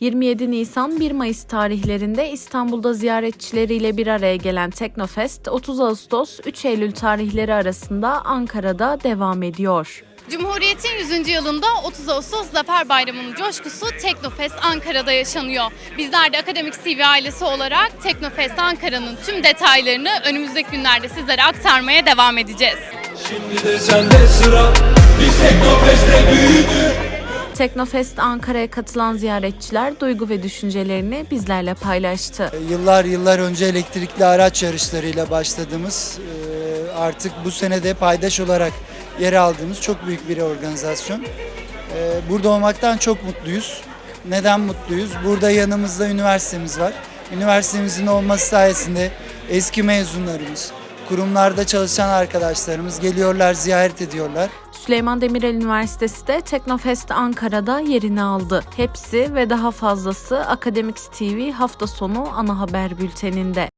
27 Nisan 1 Mayıs tarihlerinde İstanbul'da ziyaretçileriyle bir araya gelen Teknofest 30 Ağustos 3 Eylül tarihleri arasında Ankara'da devam ediyor. Cumhuriyet'in 100. yılında 30 Ağustos Zafer Bayramı'nın coşkusu Teknofest Ankara'da yaşanıyor. Bizler de Akademik TV ailesi olarak Teknofest Ankara'nın tüm detaylarını önümüzdeki günlerde sizlere aktarmaya devam edeceğiz. Şimdi de sende sıra Biz Teknofest'te büyüdük Teknofest Ankara'ya katılan ziyaretçiler duygu ve düşüncelerini bizlerle paylaştı. Yıllar yıllar önce elektrikli araç yarışlarıyla başladığımız e, artık bu senede paydaş olarak yer aldığımız çok büyük bir organizasyon. E, Burada olmaktan çok mutluyuz. Neden mutluyuz? Burada yanımızda üniversitemiz var. Üniversitemizin olması sayesinde eski mezunlarımız, kurumlarda çalışan arkadaşlarımız geliyorlar, ziyaret ediyorlar. Süleyman Demirel Üniversitesi de Teknofest Ankara'da yerini aldı. Hepsi ve daha fazlası Akademiks TV hafta sonu ana haber bülteninde.